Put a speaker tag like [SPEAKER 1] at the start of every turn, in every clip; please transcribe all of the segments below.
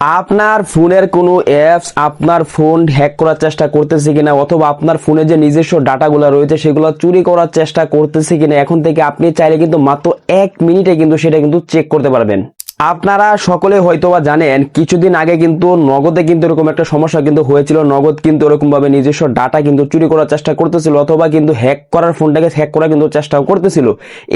[SPEAKER 1] আপনার ফোনের কোনো অ্যাপস আপনার ফোন হ্যাক করার চেষ্টা করতেছে কিনা অথবা আপনার ফোনে যে নিজস্ব ডাটাগুলো রয়েছে সেগুলো চুরি করার চেষ্টা করতেছে কিনা, এখন থেকে আপনি চাইলে কিন্তু মাত্র এক মিনিটে কিন্তু সেটা কিন্তু চেক করতে পারবেন। আপনারা সকলে হয়তোবা জানেন, কিছুদিন আগে কিন্তু নগদে কিন্তু এরকম একটা সমস্যা কিন্তু হয়েছিল। নগদ কিন্তু এরকম ভাবে নিজস্ব ডাটা কিন্তু চুরি করার চেষ্টা করতেছিল অথবা কিন্তু হ্যাক করার ফোনটাকে হ্যাক করার কিন্তু চেষ্টাও করতেছিল।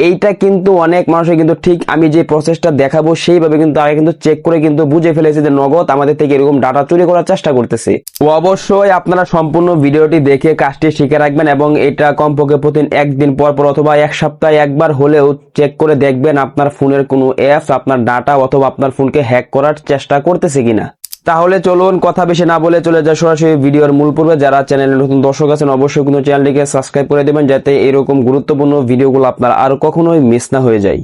[SPEAKER 1] এইটা কিন্তু অনেক মানুষের কিন্তু ঠিক আমি যে প্রসেসটা দেখাবো সেইভাবে কিন্তু আগে কিন্তু চেক করে কিন্তু বুঝে ফেলেছে যে নগদ আমাদের থেকে এরকম ডাটা চুরি করার চেষ্টা করতেছে। অবশ্যই আপনারা সম্পূর্ণ ভিডিওটি দেখে কাজটি শিখে রাখবেন এবং এটা কমপক্ষে প্রতিদিন একদিন পর পর অথবা এক সপ্তাহে একবার হলেও চেক করে দেখবেন আপনার ফোনের কোনো অ্যাপস আপনার ডাটা অথবা আপনার ফোনকে হ্যাক করার চেষ্টা করতেছে কিনা? তাহলে চলুন কথা বেশি না বলে চলে যায় সরাসরি ভিডিওর মূল পূর্বে। যারা চ্যানেলে নতুন দর্শক আছেন, অবশ্যই কিন্তু চ্যানেলটিকে সাবস্ক্রাইব করে দেবেন, যাতে এরকম গুরুত্বপূর্ণ ভিডিওগুলো আপনার আর কখনোই মিস না হয়ে যায়।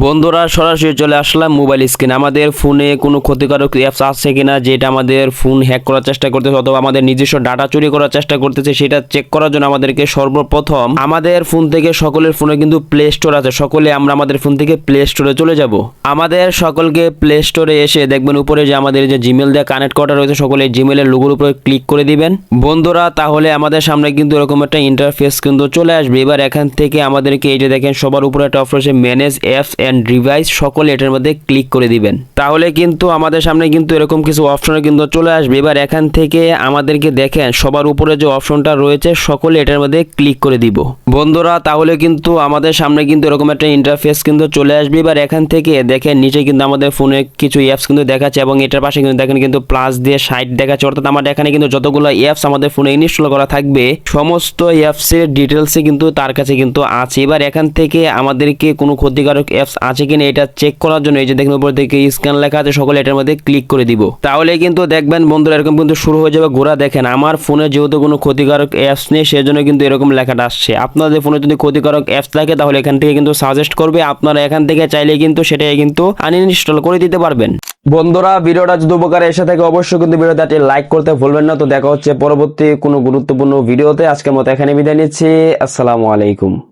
[SPEAKER 1] বন্ধুরা, সরাসরি চলে আসলাম মোবাইল স্ক্রিন আমাদের ফোনে কোনো ক্ষতিকারক অ্যাপস আছে কিনা, যেটা আমাদের ফোন হ্যাক করার চেষ্টা করতেছে, অথবা আমাদের নিজস্ব ডাটা চুরি করার চেষ্টা করতেছে, সেটা চেক করার জন্য আমাদেরকে সর্বপ্রথম আমাদের ফোন থেকে সকলের ফোনে কিন্তু প্লে স্টোর আছে। সকলে আমরা আমাদের ফোন থেকে প্লে স্টোরে চলে যাব। আমাদের সকলকে প্লে স্টোরে এসে দেখবেন উপরে যে আমাদের যে জিমেল দিয়ে কানেক্ট করা রয়েছে, সকলে জিমেলের লোগোর উপরে ক্লিক করে দিবেন। বন্ধুরা, তাহলে আমাদের সামনে কিন্তু এরকম একটা ইন্টারফেস কিন্তু চলে আসবে। এবার এখান থেকে আমাদেরকে এই যে দেখেন, সবার উপরে একটা option manage apps and device সকলে এটার মধ্যে ক্লিক করে দিবেন। তাহলে কিন্তু আমাদের সামনে কিন্তু এরকম কিছু অপশন কিন্তু চলে আসবে। এবার এখান থেকে আমাদেরকে দেখেন, সবার উপরে যে অপশনটা রয়েছে, সকলে এটার মধ্যে ক্লিক করে দিব। বন্ধুরা, তাহলে কিন্তু আমাদের সামনে কিন্তু এরকম একটা ইন্টারফেস কিন্তু চলে আসবে। এবার এখান থেকে দেখেন, নিচে কিন্তু আমাদের ফোনে কিছু অ্যাপস কিন্তু দেখাচ্ছে এবং এটার পাশে কিন্তু দেখেন কিন্তু প্লাস দিয়ে সাইট দেখাচ্ছে। অর্থাৎ আমাদের এখানে কিন্তু যতগুলো অ্যাপস আমাদের ফোনে ইনস্টল করা থাকবে, সমস্ত অ্যাপসের ডিটেলসে কিন্তু তার কাছে কিন্তু আছে। এবার এখান থেকে আমাদেরকে কোনো ক্ষতিকারক অ্যাপস আছে কিনা এটা চেক করার জন্য এই যে দেখুন, উপর থেকে স্ক্যান লেখা আছে, সকলে এটার মধ্যে ক্লিক করে দিব। তাহলে কিন্তু দেখবেন বন্ধুরা, এরকম কিন্তু শুরু হয়ে যাবে, ঘোরা দেখেন। আমার ফোনে যেহেতু কোনো ক্ষতিকারক অ্যাপস নেই, সেজন্য কিন্তু এরকম লেখাটা আসছে। আপনাদের ফোনে যদি ক্ষতিকারক অ্যাপস থাকে, তাহলে এখান থেকে কিন্তু সাজেস্ট করবে। আপনারা এখান থেকে চাইলে কিন্তু সেটাই কিন্তু আনইনস্টল করে দিতে পারবেন। বন্ধুরা, ভিডিওটা যদি উপকারে এসে থাকে, অবশ্যই কিন্তু ভিডিওতে লাইক করতে ভুলবেন না। তো দেখা হচ্ছে পরবর্তী কোনো গুরুত্বপূর্ণ ভিডিওতে। আজকের মতো এখানে বিদায় নিচ্ছি। আসসালামু আলাইকুম।